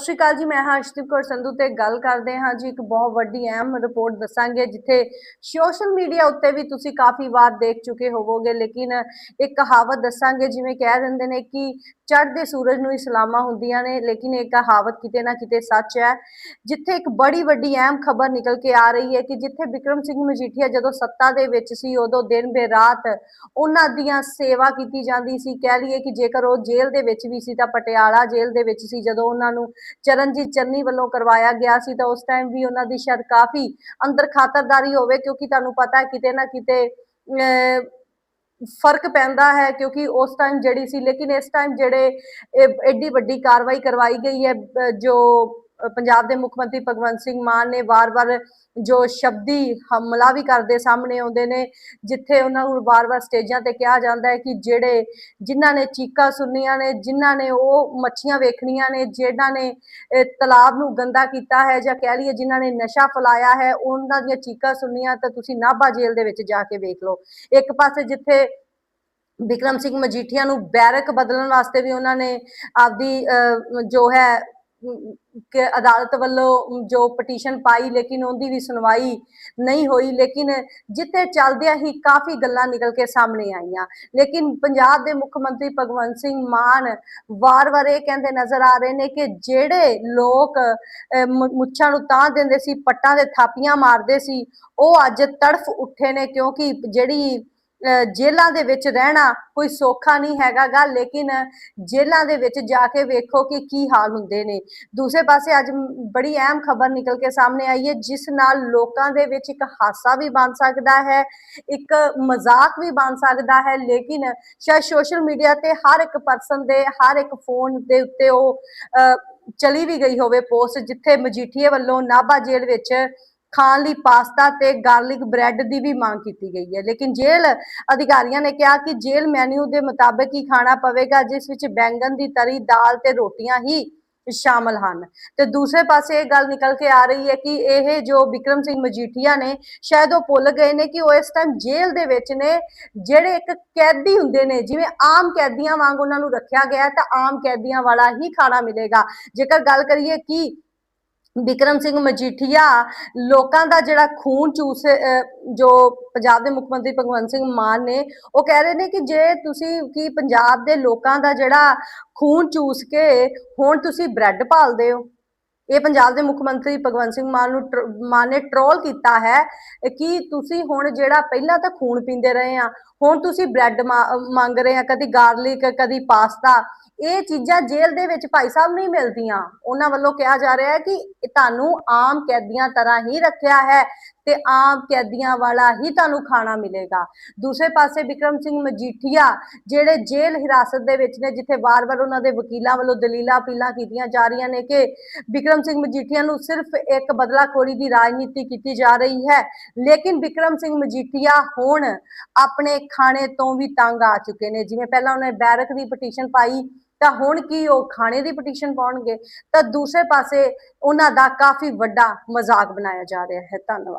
ਸਤਿ ਸ਼੍ਰੀ ਅਕਾਲ ਜੀ, ਮੈਂ ਹਾਂ ਅਰਸ਼ਦੀਪ ਕੌਰ ਸੰਧੂ ਤੇ ਗੱਲ ਕਰਦੇ ਹਾਂ ਜੀ, ਇੱਕ ਬਹੁਤ ਵੱਡੀ ਅਹਿਮ ਰਿਪੋਰਟ ਦੱਸਾਂਗੇ, ਜਿੱਥੇ ਸੋਸ਼ਲ ਮੀਡੀਆ ਉੱਤੇ ਵੀ ਤੁਸੀਂ ਕਾਫੀ ਵਾਰ ਦੇਖ ਚੁੱਕੇ ਹੋਵੋਗੇ, ਲੇਕਿਨ ਇੱਕ ਕਹਾਵਤ ਦੱਸਾਂਗੇ, ਜਿਵੇਂ ਕਹਿ ਦਿੰਦੇ ਨੇ ਕਿ ਚੜ੍ਹਦੇ ਸੂਰਜ ਨੂੰ ਹੀ ਸਲਾਮਾਂ ਹੁੰਦੀਆਂ ਨੇ, ਲੇਕਿਨ ਇਹ ਕਹਾਵਤ ਕਿਤੇ ਨਾ ਕਿਤੇ ਸੱਚ ਹੈ। ਜਿੱਥੇ ਇੱਕ ਬੜੀ ਵੱਡੀ ਅਹਿਮ ਖਬਰ ਨਿਕਲ ਕੇ ਆ ਰਹੀ ਹੈ ਕਿ ਜਿੱਥੇ ਵਿਕਰਮ ਸਿੰਘ ਮਜੀਠੀਆ ਜਦੋਂ ਸੱਤਾ ਦੇ ਵਿੱਚ ਸੀ, ਉਦੋਂ ਦਿਨ ਬੇ ਰਾਤ ਉਹਨਾਂ ਦੀਆਂ ਸੇਵਾ ਕੀਤੀ ਜਾਂਦੀ ਸੀ। ਕਹਿ ਲਈਏ ਕਿ ਜੇਕਰ ਉਹ ਜੇਲ੍ਹ ਦੇ ਵਿੱਚ ਵੀ ਸੀ, ਤਾਂ ਪਟਿਆਲਾ ਜੇਲ੍ਹ ਦੇ ਵਿੱਚ ਸੀ, ਜਦੋਂ ਉਹਨਾਂ ਨੂੰ ਚਰਨਜੀਤ ਚੰਨੀ ਵੱਲੋਂ ਕਰਵਾਇਆ ਗਿਆ ਸੀ ਤਾਂ ਉਸ ਟਾਈਮ ਵੀ ਉਹਨਾਂ ਦੀ ਸ਼ਾਇਦ ਕਾਫੀ ਅੰਦਰ ਖਾਤਰਦਾਰੀ ਹੋਵੇ ਕਿਉਂਕਿ ਤੁਹਾਨੂੰ ਪਤਾ ਹੈ ਕਿਤੇ ਨਾ ਕਿਤੇ ਅਹ, ਫ਼ਰਕ ਪੈਂਦਾ ਹੈ ਕਿਉਂਕਿ ਉਸ ਟਾਈਮ ਜਿਹੜੀ ਸੀ ਲੇਕਿਨ ਇਸ ਟਾਈਮ ਜਿਹੜੇ ਇਹ ਐਡੀ ਵੱਡੀ ਕਾਰਵਾਈ ਕਰਵਾਈ ਗਈ ਹੈ ਜੋ ਪੰਜਾਬ ਦੇ ਮੁੱਖ ਮੰਤਰੀ ਭਗਵੰਤ ਸਿੰਘ ਮਾਨ ਨੇ ਵਾਰ-ਵਾਰ ਜੋ ਸ਼ਬਦੀ ਹਮਲਾ ਵੀ ਕਰਦੇ ਸਾਹਮਣੇ ਆਉਂਦੇ ਨੇ ਜਿੱਥੇ ਉਹਨਾਂ ਨੂੰ ਵਾਰ-ਵਾਰ ਸਟੇਜਾਂ ਤੇ ਕਿਹਾ ਜਾਂਦਾ ਹੈ ਕਿ ਜਿਹੜੇ ਜਿਨ੍ਹਾਂ ਨੇ ਚੀਕਾਂ ਸੁਣਨੀਆਂ ਨੇ ਜਿਨ੍ਹਾਂ ਨੇ ਉਹ ਮੱਛੀਆਂ ਵੇਖਣੀਆਂ ਨੇ ਜਿਨ੍ਹਾਂ ਨੇ ਤਲਾਬ ਨੂੰ ਗੰਦਾ ਕੀਤਾ ਹੈ ਜਾਂ ਕਹਿ ਲਈਏ ਜਿਨ੍ਹਾਂ ਨੇ ਨਸ਼ਾ ਫੈਲਾਇਆ ਹੈ ਉਹਨਾਂ ਦੀਆਂ ਚੀਕਾਂ ਸੁਣਨੀਆਂ ਤਾਂ ਤੁਸੀਂ ਨਾਭਾ ਜੇਲ੍ਹ ਦੇ ਵਿੱਚ ਜਾ ਕੇ ਵੇਖ ਲਓ। ਇੱਕ ਪਾਸੇ ਜਿੱਥੇ ਵਿਕਰਮ ਸਿੰਘ ਮਜੀਠੀਆ ਨੂੰ ਬੈਰਕ ਬਦਲਣ ਵਾਸਤੇ ਵੀ ਉਹਨਾਂ ਨੇ ਆਪਦੀ ਅਹ, ਜੋ ਹੈ ਕਿ ਅਦਾਲਤ ਵੱਲੋਂ ਜੋ ਪਟੀਸ਼ਨ ਪਾਈ, ਲੇਕਿਨ ਉਹਦੀ ਵੀ ਸੁਣਵਾਈ ਨਹੀਂ ਹੋਈ। ਲੇਕਿਨ ਜਿੱਥੇ ਚੱਲਦਿਆਂ ਹੀ ਕਾਫੀ ਗੱਲਾਂ ਨਿਕਲ ਕੇ ਸਾਹਮਣੇ ਆਈਆਂ। ਲੇਕਿਨ ਪੰਜਾਬ ਦੇ ਮੁੱਖ ਮੰਤਰੀ ਭਗਵੰਤ ਸਿੰਘ ਮਾਨ ਵਾਰ-ਵਾਰ ਇਹ ਕਹਿੰਦੇ ਨਜ਼ਰ ਆ ਰਹੇ ਨੇ ਕਿ ਜਿਹੜੇ ਲੋਕ ਮੁੱਛਾਂ ਨੂੰ ਤਾਂ ਦਿੰਦੇ ਸੀ, ਪੱਟਾਂ ਦੇ ਥਾਪੀਆਂ ਮਾਰਦੇ ਸੀ, ਉਹ ਅੱਜ ਤੜਫ ਉੱਠੇ ਨੇ ਕਿਉਂਕਿ ਜਿਹੜੀ ਅਹ ਦੇ ਵਿੱਚ ਰਹਿਣਾ ਕੋਈ ਸੌਖਾ ਨਹੀਂ ਹੈਗਾਗਾ ਲੇਕਿਨ ਜੇਲ੍ਹਾਂ ਦੇ ਵਿੱਚ ਜਾ ਕੇ ਵੇਖੋ ਕਿ ਕੀ ਹਾਲ ਹੁੰਦੇ ਨੇ। ਦੂਸਰੇ ਪਾਸੇ ਅੱਜ ਬੜੀ ਅਹਿਮ ਖਬਰ ਨਿਕਲ ਕੇ ਸਾਹਮਣੇ ਆਈ ਹੈ ਜਿਸ ਨਾਲ ਲੋਕਾਂ ਦੇ ਵਿੱਚ ਇੱਕ ਹਾਸਾ ਵੀ ਬਣ ਸਕਦਾ ਹੈ ਇੱਕ ਮਜ਼ਾਕ ਵੀ ਬਣ ਸਕਦਾ ਹੈ ਲੇਕਿਨ ਸ਼ਾਇਦ ਸੋਸ਼ਲ ਮੀਡੀਆ ਤੇ ਹਰ ਇੱਕ ਪਰਸਨ ਦੇ ਹਰ ਇੱਕ ਫੋਨ ਦੇ ਉੱਤੇ ਉਹ ਅਹ, ਚਲੀ ਵੀ ਗਈ ਹੋਵੇ ਪੋਸਟ ਜਿੱਥੇ ਮਜੀਠੀਏ ਵੱਲੋਂ ਨਾਭਾ ਜੇਲ੍ਹ ਵਿੱਚ ਖਾਣ ਲਈ ਪਾਸਤਾ ਤੇ ਗਾਰਲਿਕ ਬ੍ਰੈਡ ਦੀ ਵੀ ਮੰਗ ਕੀਤੀ ਗਈ ਹੈ। ਲੇਕਿਨ ਜੇਲ੍ਹ ਅਧਿਕਾਰੀਆਂ ਨੇ ਕਿਹਾ ਕਿ ਜੇਲ੍ਹ ਮੈਨੂ ਦੇ ਮੁਤਾਬਕ ਹੀ ਖਾਣਾ ਪਵੇਗਾ, ਜਿਸ ਵਿੱਚ ਬੈਂਗਨ ਦੀ ਤਰੀ, ਦਾਲ ਤੇ ਰੋਟੀਆਂ ਹੀ ਸ਼ਾਮਲ ਹਨ। ਤੇ ਦੂਸਰੇ ਪਾਸੇ ਇਹ ਗੱਲ ਨਿਕਲ ਕੇ ਆ ਰਹੀ ਹੈ ਕਿ ਇਹ ਜੋ ਵਿਕਰਮ ਸਿੰਘ ਮਜੀਠੀਆ ਨੇ, ਸ਼ਾਇਦ ਉਹ ਭੁੱਲ ਗਏ ਨੇ ਕਿ ਉਹ ਇਸ ਟਾਈਮ ਜੇਲ੍ਹ ਦੇ ਵਿੱਚ ਨੇ, ਜਿਹੜੇ ਇੱਕ ਕੈਦੀ ਹੁੰਦੇ ਨੇ, ਜਿਵੇਂ ਆਮ ਕੈਦੀਆਂ ਵਾਂਗ ਉਹਨਾਂ ਨੂੰ ਰੱਖਿਆ ਗਿਆ ਤਾਂ ਆਮ ਕੈਦੀਆਂ ਵਾਲਾ ਹੀ ਖਾਣਾ ਮਿਲੇਗਾ। ਜੇਕਰ ਗੱਲ ਕਰੀਏ ਕਿ ਵਿਕਰਮ ਸਿੰਘ ਮਜੀਠੀਆ ਲੋਕਾਂ ਦਾ ਜਿਹੜਾ ਖੂਨ ਚੂਸ ਅਹ, ਜੋ ਪੰਜਾਬ ਦੇ ਮੁੱਖ ਮੰਤਰੀ ਭਗਵੰਤ ਸਿੰਘ ਮਾਨ ਨੇ ਉਹ ਕਹਿ ਰਹੇ ਨੇ ਕਿ ਜੇ ਤੁਸੀਂ ਕੀ ਪੰਜਾਬ ਦੇ ਲੋਕਾਂ ਦਾ ਜਿਹੜਾ ਖੂਨ ਚੂਸ ਕੇ ਹੁਣ ਤੁਸੀਂ ਬ੍ਰੈਡ ਪਾਲਦੇ ਹੋ। ਇਹ ਪੰਜਾਬ ਦੇ ਮੁੱਖ ਮੰਤਰੀ ਭਗਵੰਤ ਸਿੰਘ ਮਾਨ ਨੂੰ ਮਾਨ ਨੇ ਟਰੋਲ ਕੀਤਾ ਹੈ ਕਿ ਤੁਸੀਂ ਹੁਣ ਜਿਹੜਾ ਪਹਿਲਾਂ ਤਾਂ ਖੂਨ ਪੀਂਦੇ ਰਹੇ ਆ, ਹੁਣ ਤੁਸੀਂ ਬ੍ਰੈਡ ਮੰਗ ਰਹੇ ਆ, ਕਦੀ ਗਾਰਲਿਕ ਕਦੀ ਪਾਸਤਾ ਇਹ ਚੀਜ਼ਾਂ ਜੇਲ੍ਹ ਦੇ ਵਿੱਚ ਭਾਈ ਸਾਹਿਬ ਨਹੀਂ ਮਿਲਦੀਆਂ। ਉਹਨਾਂ ਵੱਲੋਂ ਕਿਹਾ ਜਾ ਰਿਹਾ ਹੈ ਕਿ ਤੁਹਾਨੂੰ ਆਮ ਕੈਦੀਆਂ ਤਰ੍ਹਾਂ ਹੀ ਰੱਖਿਆ ਹੈ। ਤੇ ਆਮ ਕੈਦੀਆਂ ਵਾਲਾ ਹੀ ਤੁਹਾਨੂੰ ਖਾਣਾ ਮਿਲੇਗਾ। ਦੂਸਰੇ ਪਾਸੇ ਵਿਕਰਮ ਸਿੰਘ ਮਜੀਠੀਆ, ਜਿਹੜੇ ਜੇਲ੍ਹ ਹਿਰਾਸਤ ਦੇ ਵਿੱਚ ਨੇ, ਜਿੱਥੇ ਵਾਰ-ਵਾਰ ਉਹਨਾਂ ਦੇ ਵਕੀਲਾਂ ਵੱਲੋਂ ਦਲੀਲਾਂ ਅਪੀਲਾਂ ਕੀਤੀਆਂ ਜਾ ਰਹੀਆਂ ਨੇ ਕਿ ਵਿਕਰਮ ਸਿੰਘ ਮਜੀਠੀਆ ਨੂੰ ਸਿਰਫ ਇੱਕ ਬਦਲਾਖੋਰੀ ਦੀ ਰਾਜਨੀਤੀ ਕੀਤੀ ਜਾ ਰਹੀ ਹੈ, ਲੇਕਿਨ ਵਿਕਰਮ ਸਿੰਘ ਮਜੀਠੀਆ ਹੁਣ ਆਪਣੇ ਖਾਣੇ ਤੋਂ ਵੀ ਤੰਗ ਆ ਚੁੱਕੇ ਨੇ। ਜਿਵੇਂ ਪਹਿਲਾਂ ਉਹਨੇ ਬੈਰਕ ਦੀ ਪਟੀਸ਼ਨ ਪਾਈ, ਤਾਂ ਹੁਣ ਕੀ ਉਹ ਖਾਣੇ ਦੀ ਪਟੀਸ਼ਨ ਪਾਉਣਗੇ? ਤਾਂ ਦੂਸਰੇ ਪਾਸੇ ਉਹਨਾਂ ਦਾ ਕਾਫੀ ਵੱਡਾ ਮਜ਼ਾਕ ਬਣਾਇਆ ਜਾ ਰਿਹਾ ਹੈ। ਧੰਨਵਾਦ।